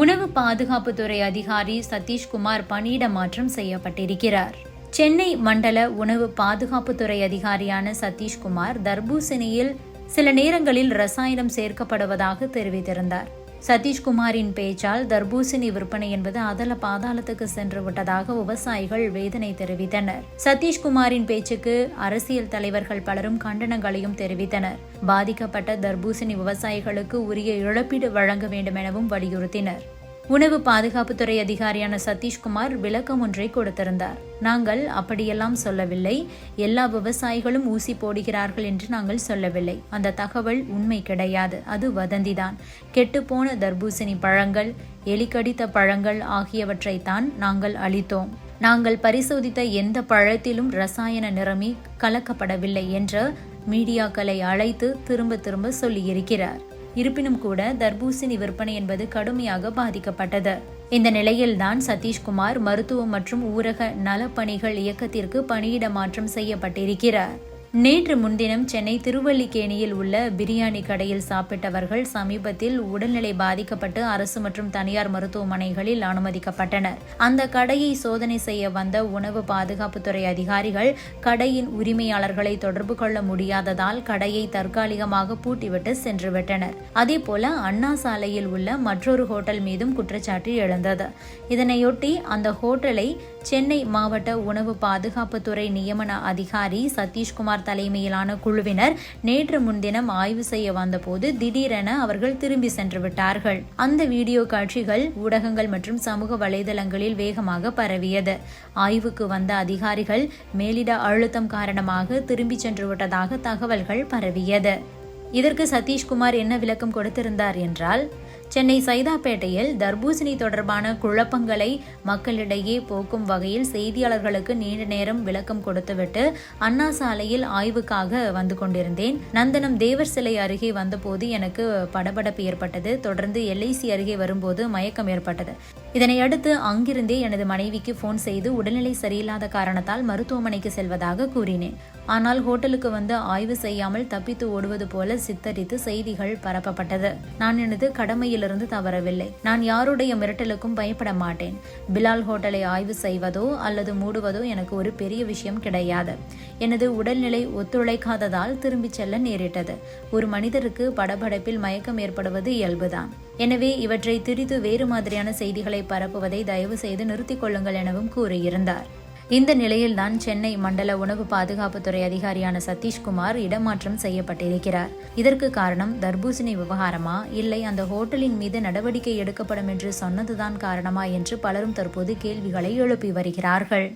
உணவு பாதுகாப்புத்துறை அதிகாரி சதீஷ்குமார் பணியிட மாற்றம் செய்யப்பட்டிருக்கிறார். சென்னை மண்டல உணவு பாதுகாப்புத்துறை அதிகாரியான சதீஷ்குமார் தர்பூசணியில் சில நேரங்களில் ரசாயனம் சேர்க்கப்படுவதாக தெரிவித்திருந்தார். சதீஷ்குமாரின் பேச்சால் தர்பூசணி விற்பனை என்பது அதல பாதாளத்துக்கு சென்று விட்டதாக விவசாயிகள் வேதனை தெரிவித்தனர். சதீஷ்குமாரின் பேச்சுக்கு அரசியல் தலைவர்கள் பலரும் கண்டனங்களையும் தெரிவித்தனர். பாதிக்கப்பட்ட தர்பூசணி விவசாயிகளுக்கு உரிய இழப்பீடு வழங்க வேண்டும் எனவும் வலியுறுத்தினர். உணவு பாதுகாப்புத்துறை அதிகாரியான சதீஷ்குமார் விளக்கம் ஒன்றை கொடுத்திருந்தார். நாங்கள் அப்படியெல்லாம் சொல்லவில்லை. எல்லா விவசாயிகளும் ஊசி போடுகிறார்கள் என்று நாங்கள் சொல்லவில்லை. அந்த தகவல் உண்மை கிடையாது. அது வதந்திதான். கெட்டுப்போன தர்பூசணி பழங்கள் எலிக்கடித்த பழங்கள் ஆகியவற்றைத்தான் நாங்கள் அளித்தோம் நாங்கள் பரிசோதித்த எந்த பழத்திலும் ரசாயன நிறமி கலக்கப்படவில்லை என்ற மீடியாக்களை அழைத்து திரும்ப திரும்ப சொல்லியிருக்கிறார். இருப்பினும் கூட தர்பூசணி விற்பனை என்பது கடுமையாக பாதிக்கப்பட்டது. இந்த நிலையில்தான் சதீஷ்குமார் மருத்துவம் மற்றும் ஊரக நலப்பணிகள் இயக்கத்திற்கு பணியிட மாற்றம் செய்யப்பட்டிருக்கிறார். நேற்று முன்தினம் சென்னை திருவல்லிக்கேணியில் உள்ள பிரியாணி கடையில் சாப்பிட்டவர்கள் சமீபத்தில் உடல்நிலை பாதிக்கப்பட்டு அரசு மற்றும் தனியார் மருத்துவமனைகளில் அனுமதிக்கப்பட்டனர். அந்த கடையை சோதனை செய்ய வந்த உணவு பாதுகாப்புத்துறை அதிகாரிகள் கடையின் உரிமையாளர்களை தொடர்பு கொள்ள முடியாததால் கடையை தற்காலிகமாக பூட்டிவிட்டு சென்றுவிட்டனர். அதேபோல அண்ணா சாலையில் உள்ள மற்றொரு ஹோட்டல் மீதும் குற்றச்சாட்டு எழுந்தது. இதனையொட்டி அந்த ஹோட்டலை சென்னை மாவட்ட உணவு பாதுகாப்புத்துறை நியமன அதிகாரி சதீஷ்குமார் தலைமையிலான குழுவினர் நேற்று முன்தினம் ஆய்வு செய்ய வந்தபோது திடீரென அவர்கள் திரும்பி சென்று விட்டார்கள். அந்த வீடியோ காட்சிகள் ஊடகங்கள் மற்றும் சமூக வலைதளங்களில் வேகமாக பரவியது. ஆய்வுக்கு வந்த அதிகாரிகள் மேலிட அழுத்தம் காரணமாக திரும்பி சென்று விட்டதாக தகவல்கள் பரவியது. இதற்கு சதீஷ்குமார் என்ன விளக்கம் கொடுத்திருந்தார் என்றால் சென்னை சைதாப்பேட்டையில் தர்பூசணி தொடர்பான குழப்பங்களை மக்களிடையே போக்கும் வகையில் செய்தியாளர்களுக்கு நீண்ட நேரம் விளக்கம் கொடுத்துவிட்டு அண்ணா சாலையில் ஆய்வுக்காக வந்து கொண்டிருந்தேன். நந்தனம் தேவர் சிலை அருகே வந்தபோது எனக்கு படபடப்பு ஏற்பட்டது. தொடர்ந்து எல்ஐசி அருகே வரும்போது மயக்கம் ஏற்பட்டது. இதனையடுத்து அங்கிருந்தே எனது மனைவிக்கு போன் செய்து உடல்நிலை சரியில்லாத காரணத்தால் மருத்துவமனைக்கு செல்வதாக கூறினேன். ஆனால் ஹோட்டலுக்கு வந்து ஆய்வு செய்யாமல் தப்பித்து ஓடுவது போல சித்தரித்து செய்திகள் பரப்பப்பட்டது. நான் எனது கடமையிலிருந்து தவறவில்லை. நான் யாருடைய மிரட்டலுக்கும் பயப்பட மாட்டேன். பிலால் ஹோட்டலை ஆய்வு செய்வதோ அல்லது மூடுவதோ எனக்கு ஒரு பெரிய விஷயம் கிடையாது. எனது உடல்நிலை ஒத்துழைக்காததால் திரும்பிச் செல்ல நேரிட்டது. ஒரு மனிதருக்கு படபடப்பில் மயக்கம் ஏற்படுவது இயல்புதான். எனவே இவற்றை திரித்து வேறு மாதிரியான செய்திகளை பரப்புவதை தயவு செய்து நிறுத்திக் கொள்ளுங்கள் எனவும் கூறியிருந்தார். இந்த நிலையில்தான் சென்னை மண்டல உணவு பாதுகாப்புத்துறை அதிகாரியான சதீஷ்குமார் இடமாற்றம் செய்யப்பட்டிருக்கிறார். இதற்கு காரணம் தர்பூசணி விவகாரமா? இல்லை அந்த ஹோட்டலின் மீது நடவடிக்கை எடுக்கப்படும் என்று சொன்னதுதான் காரணமா என்று பலரும் தற்போது கேள்விகளை எழுப்பி வருகிறார்கள்.